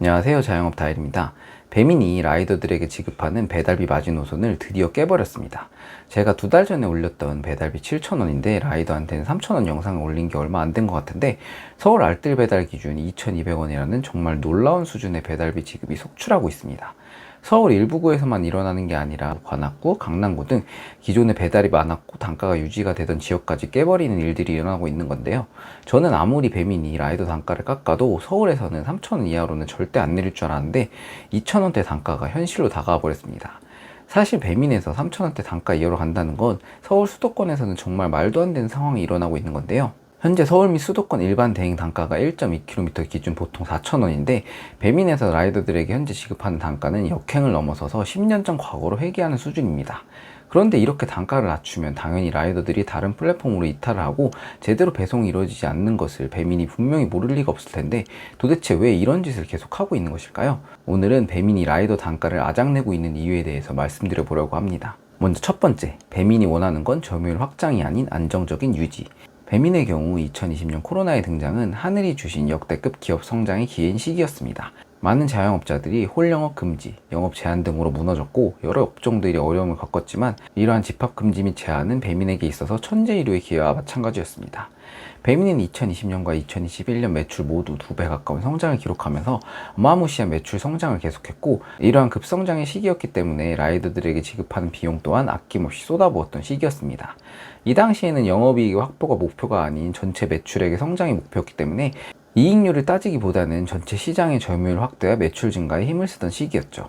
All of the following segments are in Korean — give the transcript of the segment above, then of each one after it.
안녕하세요. 자영업 다일입니다. 배민이 라이더들에게 지급하는 배달비 마지노선을 드디어 깨버렸습니다. 제가 두 달 전에 올렸던 배달비 7,000원인데 라이더한테는 3,000원 영상을 올린 게 얼마 안 된 것 같은데 서울 알뜰 배달 기준 2,200원이라는 정말 놀라운 수준의 배달비 지급이 속출하고 있습니다. 서울 일부구에서만 일어나는 게 아니라 관악구, 강남구 등 기존에 배달이 많았고 단가가 유지가 되던 지역까지 깨버리는 일들이 일어나고 있는 건데요. 저는 아무리 배민이 라이더 단가를 깎아도 서울에서는 3,000원 이하로는 절대 안 내릴 줄 알았는데 2,000원대 단가가 현실로 다가와 버렸습니다. 사실 배민에서 3,000원대 단가 이하로 간다는 건 서울 수도권에서는 정말 말도 안 되는 상황이 일어나고 있는 건데요. 현재 서울 및 수도권 일반 대행 단가가 1.2km 기준 보통 4,000원인데 배민에서 라이더들에게 현재 지급하는 단가는 역행을 넘어서서 10년 전 과거로 회귀하는 수준입니다. 그런데 이렇게 단가를 낮추면 당연히 라이더들이 다른 플랫폼으로 이탈을 하고 제대로 배송이 이루어지지 않는 것을 배민이 분명히 모를 리가 없을 텐데 도대체 왜 이런 짓을 계속하고 있는 것일까요? 오늘은 배민이 라이더 단가를 아작내고 있는 이유에 대해서 말씀드려 보려고 합니다. 먼저 첫 번째, 배민이 원하는 건 점유율 확장이 아닌 안정적인 유지. 배민의 경우 2020년 코로나의 등장은 하늘이 주신 역대급 기업 성장의 기회인 시기였습니다. 많은 자영업자들이 홀영업 금지, 영업 제한 등으로 무너졌고 여러 업종들이 어려움을 겪었지만 이러한 집합 금지 및 제한은 배민에게 있어서 천재일우의 기회와 마찬가지였습니다. 배민은 2020년과 2021년 매출 모두 두 배 가까운 성장을 기록하면서 어마무시한 매출 성장을 계속했고 이러한 급성장의 시기였기 때문에 라이더들에게 지급하는 비용 또한 아낌없이 쏟아부었던 시기였습니다. 이 당시에는 영업이익 확보가 목표가 아닌 전체 매출액의 성장이 목표였기 때문에 이익률을 따지기보다는 전체 시장의 점유율 확대와 매출 증가에 힘을 쓰던 시기였죠.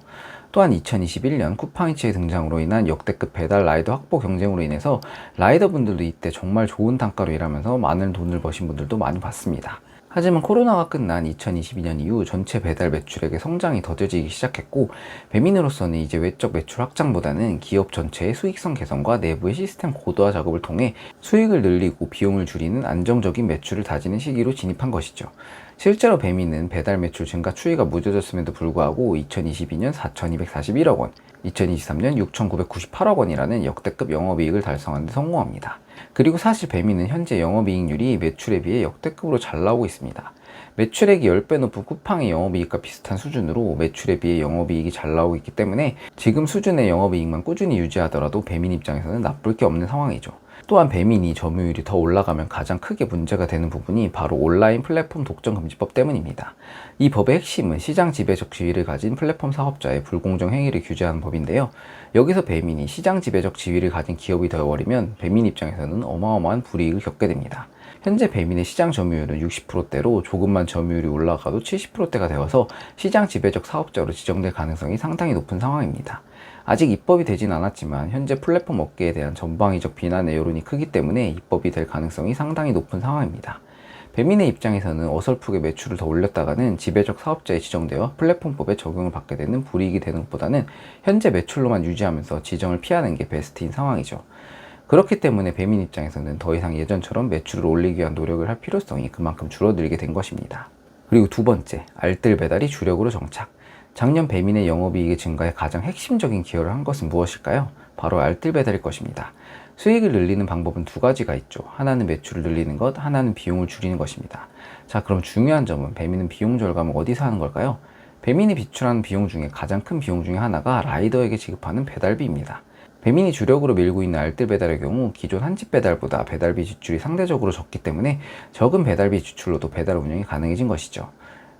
또한 2021년 쿠팡이츠의 등장으로 인한 역대급 배달 라이더 확보 경쟁으로 인해서 라이더분들도 이때 정말 좋은 단가로 일하면서 많은 돈을 버신 분들도 많이 봤습니다. 하지만 코로나가 끝난 2022년 이후 전체 배달 매출액의 성장이 더뎌지기 시작했고 배민으로서는 이제 외적 매출 확장보다는 기업 전체의 수익성 개선과 내부의 시스템 고도화 작업을 통해 수익을 늘리고 비용을 줄이는 안정적인 매출을 다지는 시기로 진입한 것이죠. 실제로 배민은 배달 매출 증가 추이가 무뎌졌음에도 불구하고 2022년 4,241억 원, 2023년 6,998억 원이라는 역대급 영업이익을 달성하는 데 성공합니다. 그리고 사실 배민은 현재 영업이익률이 매출에 비해 역대급으로 잘 나오고 있습니다. 매출액이 10배 높은 쿠팡의 영업이익과 비슷한 수준으로 매출에 비해 영업이익이 잘 나오고 있기 때문에 지금 수준의 영업이익만 꾸준히 유지하더라도 배민 입장에서는 나쁠 게 없는 상황이죠. 또한 배민이 점유율이 더 올라가면 가장 크게 문제가 되는 부분이 바로 온라인 플랫폼 독점 금지법 때문입니다. 이 법의 핵심은 시장 지배적 지위를 가진 플랫폼 사업자의 불공정 행위를 규제하는 법인데요. 여기서 배민이 시장 지배적 지위를 가진 기업이 되어버리면 배민 입장에서는 어마어마한 불이익을 겪게 됩니다. 현재 배민의 시장 점유율은 60%대로 조금만 점유율이 올라가도 70%대가 되어서 시장 지배적 사업자로 지정될 가능성이 상당히 높은 상황입니다. 아직 입법이 되진 않았지만 현재 플랫폼 업계에 대한 전방위적 비난의 여론이 크기 때문에 입법이 될 가능성이 상당히 높은 상황입니다. 배민의 입장에서는 어설프게 매출을 더 올렸다가는 지배적 사업자에 지정되어 플랫폼법에 적용을 받게 되는 불이익이 되는 것보다는 현재 매출로만 유지하면서 지정을 피하는 게 베스트인 상황이죠. 그렇기 때문에 배민 입장에서는 더 이상 예전처럼 매출을 올리기 위한 노력을 할 필요성이 그만큼 줄어들게 된 것입니다. 그리고 두 번째, 알뜰 배달이 주력으로 정착. 작년 배민의 영업이익의 증가에 가장 핵심적인 기여를 한 것은 무엇일까요? 바로 알뜰 배달일 것입니다. 수익을 늘리는 방법은 두 가지가 있죠. 하나는 매출을 늘리는 것, 하나는 비용을 줄이는 것입니다. 자, 그럼 중요한 점은 배민은 비용 절감을 어디서 하는 걸까요? 배민이 비출하는 비용 중에 가장 큰 비용 중에 하나가 라이더에게 지급하는 배달비입니다. 배민이 주력으로 밀고 있는 알뜰 배달의 경우 기존 한집 배달보다 배달비 지출이 상대적으로 적기 때문에 적은 배달비 지출로도 배달 운영이 가능해진 것이죠.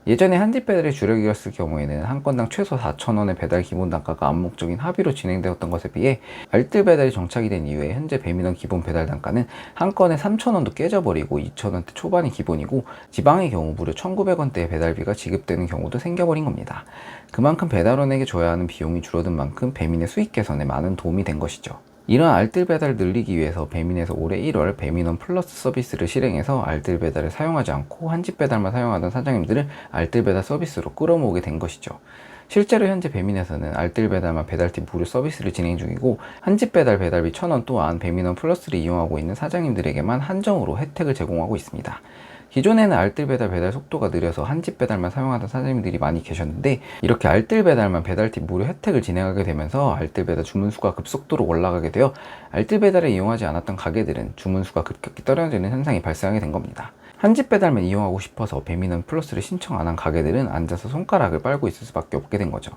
예전에 한집 배달이 주력이었을 경우에는 한 건당 최소 4,000원의 배달 기본 단가가 암묵적인 합의로 진행되었던 것에 비해 알뜰 배달이 정착이 된 이후에 현재 배민원 기본 배달 단가는 한 건에 3,000원도 깨져버리고 2,000원대 초반이 기본이고 지방의 경우 무려 1,900원대의 배달비가 지급되는 경우도 생겨버린 겁니다. 그만큼 배달원에게 줘야 하는 비용이 줄어든 만큼 배민의 수익 개선에 많은 도움이 된 것이죠. 이런 알뜰 배달을 늘리기 위해서 배민에서 올해 1월 배민원 플러스 서비스를 실행해서 알뜰 배달을 사용하지 않고 한 집 배달만 사용하던 사장님들을 알뜰 배달 서비스로 끌어모으게 된 것이죠. 실제로 현재 배민에서는 알뜰 배달만 배달팀 무료 서비스를 진행 중이고 한집 배달 배달비 1000원 또한 배민원 플러스를 이용하고 있는 사장님들에게만 한정으로 혜택을 제공하고 있습니다. 기존에는 알뜰 배달 배달 속도가 느려서 한 집 배달만 사용하던 사장님들이 많이 계셨는데 이렇게 알뜰 배달만 배달팁 무료 혜택을 진행하게 되면서 알뜰 배달 주문 수가 급속도로 올라가게 되어 알뜰 배달을 이용하지 않았던 가게들은 주문 수가 급격히 떨어지는 현상이 발생하게 된 겁니다. 한 집 배달만 이용하고 싶어서 배민원 플러스를 신청 안 한 가게들은 앉아서 손가락을 빨고 있을 수밖에 없게 된 거죠.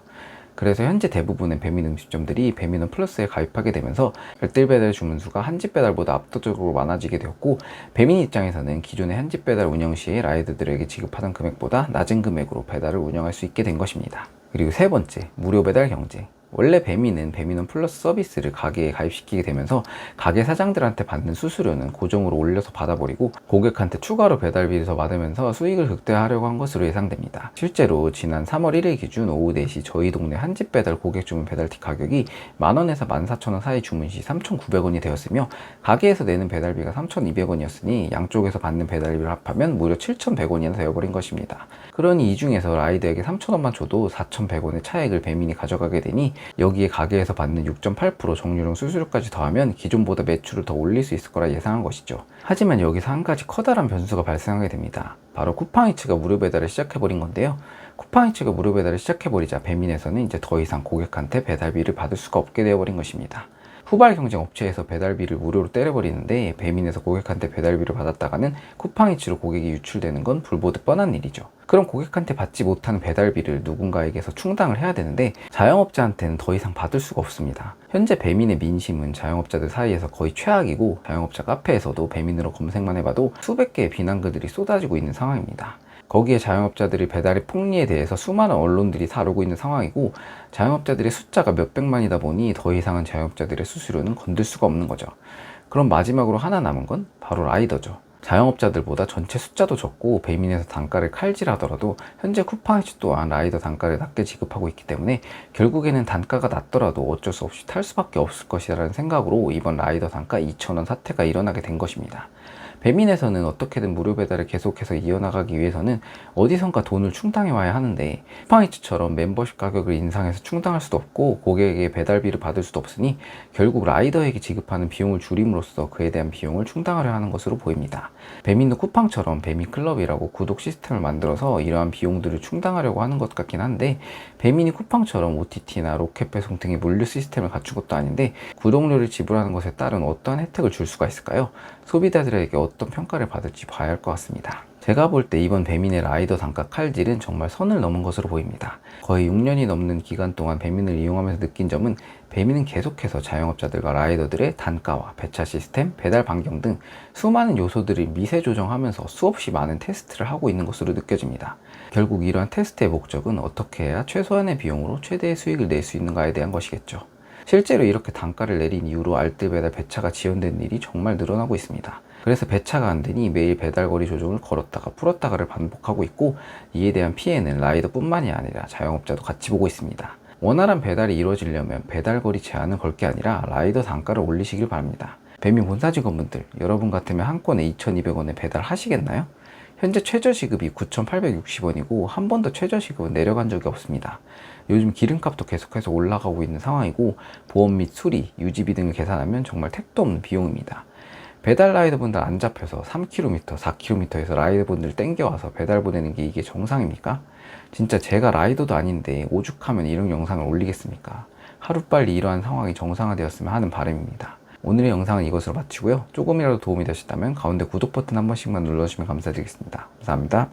그래서 현재 대부분의 배민 음식점들이 배민원 플러스에 가입하게 되면서 알뜰 배달 주문 수가 한집 배달보다 압도적으로 많아지게 되었고 배민 입장에서는 기존의 한집 배달 운영 시에 라이더들에게 지급하던 금액보다 낮은 금액으로 배달을 운영할 수 있게 된 것입니다. 그리고 세 번째, 무료 배달 경제. 원래 배민은 배민원 플러스 서비스를 가게에 가입시키게 되면서 가게 사장들한테 받는 수수료는 고정으로 올려서 받아버리고 고객한테 추가로 배달비를 더 받으면서 수익을 극대화하려고 한 것으로 예상됩니다. 실제로 지난 3월 1일 기준 오후 4시 저희 동네 한 집 배달 고객 주문 배달티 가격이 만원에서 14,000원 사이 주문 시 3,900원이 되었으며 가게에서 내는 배달비가 3,200원이었으니 양쪽에서 받는 배달비를 합하면 무려 7,100원이나 되어버린 것입니다. 그러니 이 중에서 라이더에게 3,000원만 줘도 4,100원의 차액을 배민이 가져가게 되니 여기에 가게에서 받는 6.8% 정유령 수수료까지 더하면 기존보다 매출을 더 올릴 수 있을 거라 예상한 것이죠. 하지만 여기서 한 가지 커다란 변수가 발생하게 됩니다. 바로 쿠팡이츠가 무료 배달을 시작해버린 건데요. 쿠팡이츠가 무료 배달을 시작해버리자 배민에서는 이제 더 이상 고객한테 배달비를 받을 수가 없게 되어버린 것입니다. 후발 경쟁 업체에서 배달비를 무료로 때려버리는데 배민에서 고객한테 배달비를 받았다가는 쿠팡이츠로 고객이 유출되는 건 불보듯 뻔한 일이죠. 그럼 고객한테 받지 못한 배달비를 누군가에게서 충당을 해야 되는데 자영업자한테는 더 이상 받을 수가 없습니다. 현재 배민의 민심은 자영업자들 사이에서 거의 최악이고 자영업자 카페에서도 배민으로 검색만 해봐도 수백 개의 비난글들이 쏟아지고 있는 상황입니다. 거기에 자영업자들이 배달의 폭리에 대해서 수많은 언론들이 다루고 있는 상황이고 자영업자들의 숫자가 몇백만이다 보니 더 이상은 자영업자들의 수수료는 건들 수가 없는 거죠. 그럼 마지막으로 하나 남은 건 바로 라이더죠. 자영업자들보다 전체 숫자도 적고 배민에서 단가를 칼질하더라도 현재 쿠팡이츠 또한 라이더 단가를 낮게 지급하고 있기 때문에 결국에는 단가가 낮더라도 어쩔 수 없이 탈 수밖에 없을 것이라는 생각으로 이번 라이더 단가 2,000원 사태가 일어나게 된 것입니다. 배민에서는 어떻게든 무료 배달을 계속해서 이어나가기 위해서는 어디선가 돈을 충당해 와야 하는데 쿠팡이츠처럼 멤버십 가격을 인상해서 충당할 수도 없고 고객에게 배달비를 받을 수도 없으니 결국 라이더에게 지급하는 비용을 줄임으로써 그에 대한 비용을 충당하려 하는 것으로 보입니다. 배민도 쿠팡처럼 배민 클럽이라고 구독 시스템을 만들어서 이러한 비용들을 충당하려고 하는 것 같긴 한데 배민이 쿠팡처럼 OTT나 로켓 배송 등의 물류 시스템을 갖춘 것도 아닌데 구독료를 지불하는 것에 따른 어떠한 혜택을 줄 수가 있을까요? 소비자들에게 어떤 평가를 받을지 봐야 할 것 같습니다. 제가 볼 때 이번 배민의 라이더 단가 칼질은 정말 선을 넘은 것으로 보입니다. 거의 6년이 넘는 기간 동안 배민을 이용하면서 느낀 점은 배민은 계속해서 자영업자들과 라이더들의 단가와 배차 시스템, 배달 반경 등 수많은 요소들을 미세 조정하면서 수없이 많은 테스트를 하고 있는 것으로 느껴집니다. 결국 이러한 테스트의 목적은 어떻게 해야 최소한의 비용으로 최대의 수익을 낼 수 있는가에 대한 것이겠죠. 실제로 이렇게 단가를 내린 이후로 알뜰 배달 배차가 지연된 일이 정말 늘어나고 있습니다. 그래서 배차가 안 되니 매일 배달거리 조정을 걸었다가 풀었다가를 반복하고 있고 이에 대한 피해는 라이더뿐만이 아니라 자영업자도 같이 보고 있습니다. 원활한 배달이 이루어지려면 배달거리 제한을 걸 게 아니라 라이더 단가를 올리시길 바랍니다. 배민 본사 직원분들 여러분 같으면 한 건에 2,200원에 배달하시겠나요? 현재 최저시급이 9,860원이고 한 번도 최저시급은 내려간 적이 없습니다. 요즘 기름값도 계속해서 올라가고 있는 상황이고 보험 및 수리, 유지비 등을 계산하면 정말 택도 없는 비용입니다. 배달 라이더분들 안 잡혀서 3km, 4km에서 라이더분들 땡겨와서 배달 보내는 게 이게 정상입니까? 진짜 제가 라이더도 아닌데 오죽하면 이런 영상을 올리겠습니까? 하루빨리 이러한 상황이 정상화되었으면 하는 바람입니다. 오늘의 영상은 이것으로 마치고요. 조금이라도 도움이 되셨다면 가운데 구독 버튼 한 번씩만 눌러주시면 감사드리겠습니다. 감사합니다.